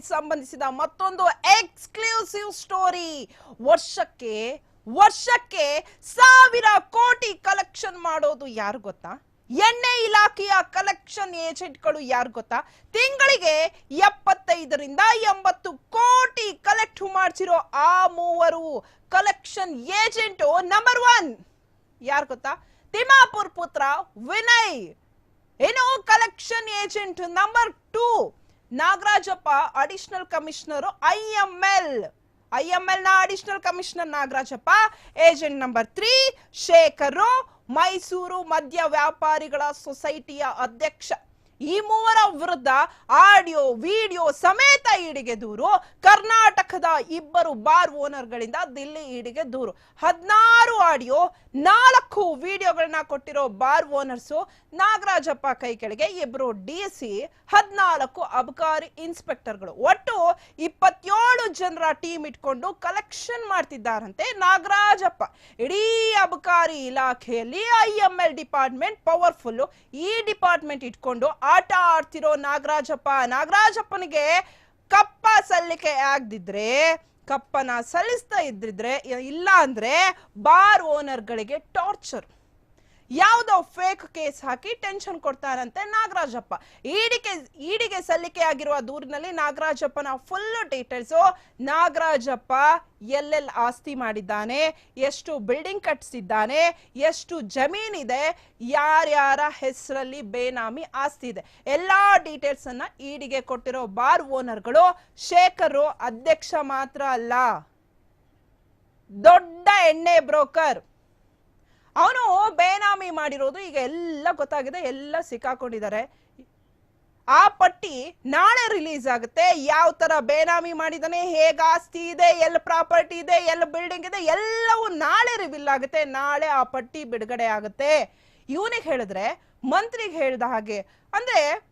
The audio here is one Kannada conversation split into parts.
ಸಂಬಂಧಿಸಿದ ಮತ್ತೊಂದು ಎಕ್ಸ್ಕ್ಲೂಸಿವ್ ಸ್ಟೋರಿ. ವರ್ಷಕ್ಕೆ ವರ್ಷಕ್ಕೆ ಸಾವಿರ ಕೋಟಿ ಕಲೆಕ್ಷನ್ ಮಾಡೋದು ಯಾರು ಗೊತ್ತಾ? ಎಣ್ಣೆ ಇಲಾಖೆಯ ಕಲೆಕ್ಷನ್ ಏಜೆಂಟ್ಗಳು ಯಾರು ಗೊತ್ತಾ? ತಿಂಗಳಿಗೆ ಎಪ್ಪತ್ತೈದರಿಂದ ಎಂಬತ್ತು ಕೋಟಿ ಕಲೆಕ್ಟ್ ಮಾಡ್ಸಿರೋ ಆ ಮೂವರು ಕಲೆಕ್ಷನ್ ಏಜೆಂಟು ನಂಬರ್ ಒನ್. ಯಾರು ಗೊತ್ತಾ? ತಿಮಾಪುರ್ ಪುತ್ರ ವಿನಯ್. ಏನು collection agent number two. Nagarajappa additional commissioner I M L I M ಎಲ್ನ additional commissioner Nagarajappa. Agent number three Shekhar, Mysuru ಮದ್ಯ ವ್ಯಾಪಾರಿಗಳ ಸೊಸೈಟಿಯ ಅಧ್ಯಕ್ಷ. ಈ ಮೂವರ ವಿರುದ್ಧ ಆಡಿಯೋ ವಿಡಿಯೋ ಸಮೇತ ಈಡಿಗೆ ದೂರು. ಕರ್ನಾಟಕದ ಇಬ್ಬರು ಬಾರ್ ಓನರ್ಗಳಿಂದ ದಿಲ್ಲಿ ಈಡಿಗೆ ದೂರು. ಹದಿನಾರು ಆಡಿಯೋ, ನಾಲ್ಕು ವಿಡಿಯೋಗಳನ್ನ ಕೊಟ್ಟಿರೋ ಬಾರ್ ಓನರ್ಸು ನಾಗರಾಜಪ್ಪ ಕೈ ಕೆಳಗೆ ಇಬ್ಬರು ಡಿ ಸಿ, ಹದಿನಾಲ್ಕು ಅಬಕಾರಿ ಇನ್ಸ್ಪೆಕ್ಟರ್ಗಳು. ಒಟ್ಟು ಇಪ್ಪತ್ತೇಳು ಜನರ ಟೀಮ್ ಇಟ್ಕೊಂಡು ಕಲೆಕ್ಷನ್ ಮಾಡ್ತಿದ್ದಾರಂತೆ ನಾಗರಾಜಪ್ಪ. ಇಡೀ ಅಬಕಾರಿ ಇಲಾಖೆಯಲ್ಲಿ I M L department powerful ಈ ಡಿಪಾರ್ಟ್ಮೆಂಟ್ ಇಟ್ಕೊಂಡು ಆಟ ಆಡ್ತಿರೋ ನಾಗರಾಜಪ್ಪ. ನಾಗರಾಜಪ್ಪನಿಗೆ ಕಪ್ಪ ಸಲ್ಲಿಕೆ ಆಗದಿದ್ರೆ ಕಪ್ಪನ ಸಲ್ಲಿಸ್ತಾ ಇದ್ದಿದ್ರೆ ಇಲ್ಲ ಅಂದ್ರೆ ಬಾರ್ ಓನರ್ಗಳಿಗೆ ಟಾರ್ಚರ್. ಯಾವುದೋ ಫೇಕ್ ಕೇಸ್ ಹಾಕಿ ಟೆನ್ಷನ್ ಕೊಡ್ತಾರಂತೆ ನಾಗರಾಜಪ್ಪ. ಈಡಿಗೆ ಈಡಿಗೆ ಸಲ್ಲಿಕೆ ಆಗಿರುವ ದೂರಿನಲ್ಲಿ ನಾಗರಾಜಪ್ಪನ ಫುಲ್ ಡೀಟೇಲ್ಸ್ ನಾಗರಾಜಪ್ಪ ಎಲ್ಲೆಲ್ಲಿ ಆಸ್ತಿ ಮಾಡಿದ್ದಾನೆ, ಎಷ್ಟು ಬಿಲ್ಡಿಂಗ್ ಕಟ್ಟಿಸಿದ್ದಾನೆ ಎಷ್ಟು ಜಮೀನಿದೆ ಯಾರ್ಯಾರ ಹೆಸರಲ್ಲಿ ಬೇನಾಮಿ ಆಸ್ತಿ ಇದೆ. ಎಲ್ಲಾ ಡೀಟೇಲ್ಸ್ ಅನ್ನ ಈಡಿಗೆ ಕೊಟ್ಟಿರೋ ಬಾರ್ ಓನರ್ಗಳು ಶೇಖರು ಅಧ್ಯಕ್ಷ ಮಾತ್ರ ಅಲ್ಲ, ದೊಡ್ಡ ಎಣ್ಣೆ ಬ್ರೋಕರ್ ಅವನು ಬೇನಾಮಿ ಮಾಡಿರೋದು ಈಗ ಎಲ್ಲ ಗೊತ್ತಾಗಿದೆ, ಎಲ್ಲ ಸಿಕ್ಕಾಕೊಂಡಿದ್ದಾರೆ. ಆ ಪಟ್ಟಿ ನಾಳೆ ರಿಲೀಸ್ ಆಗುತ್ತೆ. ಯಾವ ತರ ಬೇನಾಮಿ ಮಾಡಿದಾನೆ ಹೇಗ ಆಸ್ತಿ ಇದೆ, ಎಲ್ಲಿ ಪ್ರಾಪರ್ಟಿ ಇದೆ, ಎಲ್ಲಿ ಬಿಲ್ಡಿಂಗ್ ಇದೆ, ಎಲ್ಲವೂ ನಾಳೆ ರಿವೀಲ್ ಆಗುತ್ತೆ. ನಾಳೆ ಆ ಪಟ್ಟಿ ಬಿಡುಗಡೆ ಆಗುತ್ತೆ. ಇವನಿಗೆ ಹೇಳಿದ್ರೆ, ಮಂತ್ರಿಗೆ ಹೇಳಿದ ಹಾಗೆ. ಅಂದ್ರೆ,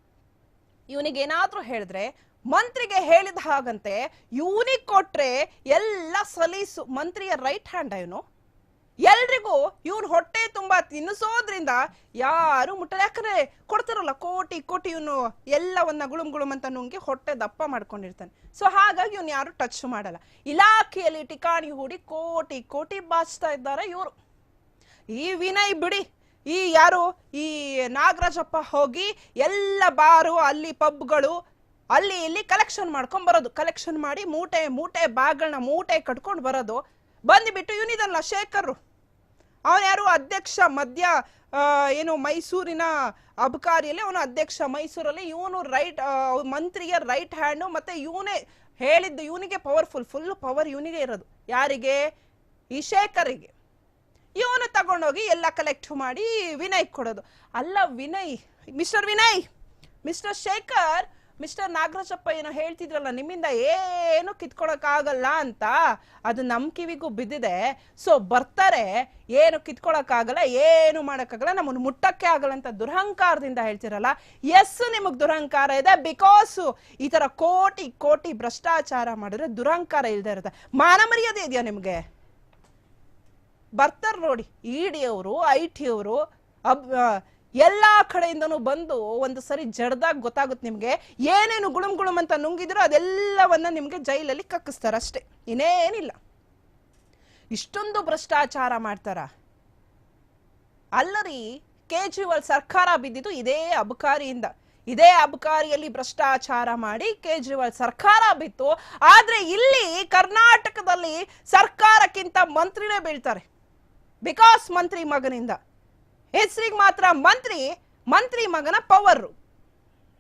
ಇವನಿಗೆ ಏನಾದ್ರೂ ಹೇಳಿದ್ರೆ, ಮಂತ್ರಿಗೆ ಹೇಳಿದ ಹಾಗಂತೆ, ಇವನಿಗೆ ಕೊಟ್ರೆ ಎಲ್ಲ ಸಲೀಸು, ಮಂತ್ರಿಯ ರೈಟ್ ಹ್ಯಾಂಡ್ ಇವನು? ಎಲ್ರಿಗೂ ಇವನ್ ತಿನ್ನಿಸೋದ್ರಿಂದ ಯಾರು ಮುಟ್ಟಲ್ಲ ಯಾಕಂದ್ರೆ ಕೊಡ್ತಾರಲ್ಲ, ಕೋಟಿ ಕೋಟಿ ಇವನು ಎಲ್ಲವನ್ನ ಗುಳುಮ್ ಗುಳುಮ್ ಅಂತ ನುಂಗಿ ಹೊಟ್ಟೆ ದಪ್ಪ ಮಾಡ್ಕೊಂಡಿರ್ತಾನೆ. ಸೊ ಹಾಗಾಗಿ ಇವನ್ ಯಾರು ಟಚ್ ಮಾಡಲ್ಲ. ಇಲಾಖೆಯಲ್ಲಿ ಟಿಕಾಣಿ ಹೂಡಿ ಕೋಟಿ ಕೋಟಿ ಬಾಚ್ತಾ ಇದ್ದಾರೆ ಇವರು. ಈ ವಿನಯ್ ಬಿಡಿ, ಈ ಯಾರು, ಈ ನಾಗರಾಜಪ್ಪ ಹೋಗಿ ಎಲ್ಲ ಬಾರು, ಅಲ್ಲಿ ಪಬ್ಗಳು, ಅಲ್ಲಿ ಇಲ್ಲಿ ಕಲೆಕ್ಷನ್ ಮಾಡ್ಕೊಂಡ್ ಬರೋದು. ಕಲೆಕ್ಷನ್ ಮಾಡಿ ಮೂಟೆ ಮೂಟೆ ಬ್ಯಾಗ್ಗಳನ್ನ ಮೂಟೆ ಕಟ್ಕೊಂಡು ಬರೋದು. ಬಂದ್ಬಿಟ್ಟು ಇವನಿದಲ್ಲ ಶೇಖರ್ ಅವನು ಯಾರು? ಅಧ್ಯಕ್ಷ ಮಧ್ಯ ಏನು ಮೈಸೂರಿನ ಅಬಕಾರಿಯಲ್ಲಿ, ಅವನು ಅಧ್ಯಕ್ಷ ಮೈಸೂರಲ್ಲಿ ಇವನು ರೈಟ್ ಮಂತ್ರಿಗೆ ರೈಟ್ ಹ್ಯಾಂಡು ಮತ್ತೆ ಇವನೇ ಹೇಳಿದ್ದು ಇವನಿಗೆ ಪವರ್ಫುಲ್, ಫುಲ್ ಪವರ್ ಇವನಿಗೆ ಇರೋದು. ಯಾರಿಗೆ? ಈ ಶೇಖರಿಗೆ ಇವನು ತಗೊಂಡೋಗಿ ಎಲ್ಲ ಕಲೆಕ್ಟ್ ಮಾಡಿ ವಿನಯ್ ಕೊಡೋದು. ಅಲ್ಲ Vinay, mister Vinay, mister Shekhar mister Nagarajappa ಏನೋ ಹೇಳ್ತಿದ್ರಲ್ಲ, ನಿಮ್ಮಿಂದ ಏನು ಕಿತ್ಕೊಳಕ್ಕಾಗಲ್ಲ ಅಂತ? ಅದು ನಮ್ಮ ಕಿವಿಗೂ ಬಿದ್ದಿದೆ. ಸೊ ಬರ್ತಾರೆ, ಏನು ಕಿತ್ಕೊಳಕ್ಕಾಗಲ್ಲ, ಏನು ಮಾಡೋಕ್ಕಾಗಲ್ಲ, ನಮ್ಮನ್ನು ಮುಟ್ಟಕ್ಕೆ ಆಗಲ್ಲ ಅಂತ ದುರಹಂಕಾರದಿಂದ ಹೇಳ್ತಿರಲ್ಲ. ಎಸ್ ನಿಮಗೆ ದುರಹಂಕಾರ ಇದೆ ಬಿಕಾಸ್ ಈ ತರ ಕೋಟಿ ಕೋಟಿ ಭ್ರಷ್ಟಾಚಾರ ಮಾಡಿದ್ರೆ ದುರಹಂಕಾರ ಇಲ್ಲದೆ ಇರುತ್ತೆ. ಮಾನ ಮರ್ಯಾದೆ ಇದೆಯಾ ನಿಮಗೆ? ಬರ್ತಾರೆ ನೋಡಿ ಇ ಡಿ ಅವರು ಐ ಟಿ ಅವರು, ಅಬ್ ಎಲ್ಲಾ ಕಡೆಯಿಂದನೂ ಬಂದು ಒಂದು ಸರಿ ಜಡ್ದಾಗ ಗೊತ್ತಾಗುತ್ತೆ ನಿಮ್ಗೆ. ಏನೇನು ಗುಳುಮ್ ಗುಳುಮ್ ಅಂತ ನುಂಗಿದ್ರು ಅದೆಲ್ಲವನ್ನ ನಿಮ್ಗೆ ಜೈಲಲ್ಲಿ ಕಕ್ಕಿಸ್ತಾರ ಅಷ್ಟೇ ಇನ್ನೇನಿಲ್ಲ. ಇಷ್ಟೊಂದು ಭ್ರಷ್ಟಾಚಾರ ಮಾಡ್ತಾರ. ಅಲ್ಲರಿ, ಕೇಜ್ರಿವಾಲ್ ಸರ್ಕಾರ ಬಿದ್ದಿದ್ದು ಇದೇ ಅಬಕಾರಿಯಿಂದ. ಇದೇ ಅಬಕಾರಿಯಲ್ಲಿ ಭ್ರಷ್ಟಾಚಾರ ಮಾಡಿ ಕೇಜ್ರಿವಾಲ್ ಸರ್ಕಾರ ಬಿತ್ತು. ಆದ್ರೆ ಇಲ್ಲಿ ಕರ್ನಾಟಕದಲ್ಲಿ ಸರ್ಕಾರಕ್ಕಿಂತ ಮಂತ್ರಿನೇ ಬೀಳ್ತಾರೆ. ಬಿಕಾಸ್ ಮಂತ್ರಿ ಮಗನಿಂದ. ಹೆಸರಿಗೆ ಮಾತ್ರ ಮಂತ್ರಿ ಮಂತ್ರಿ ಮಗನ ಪವರ್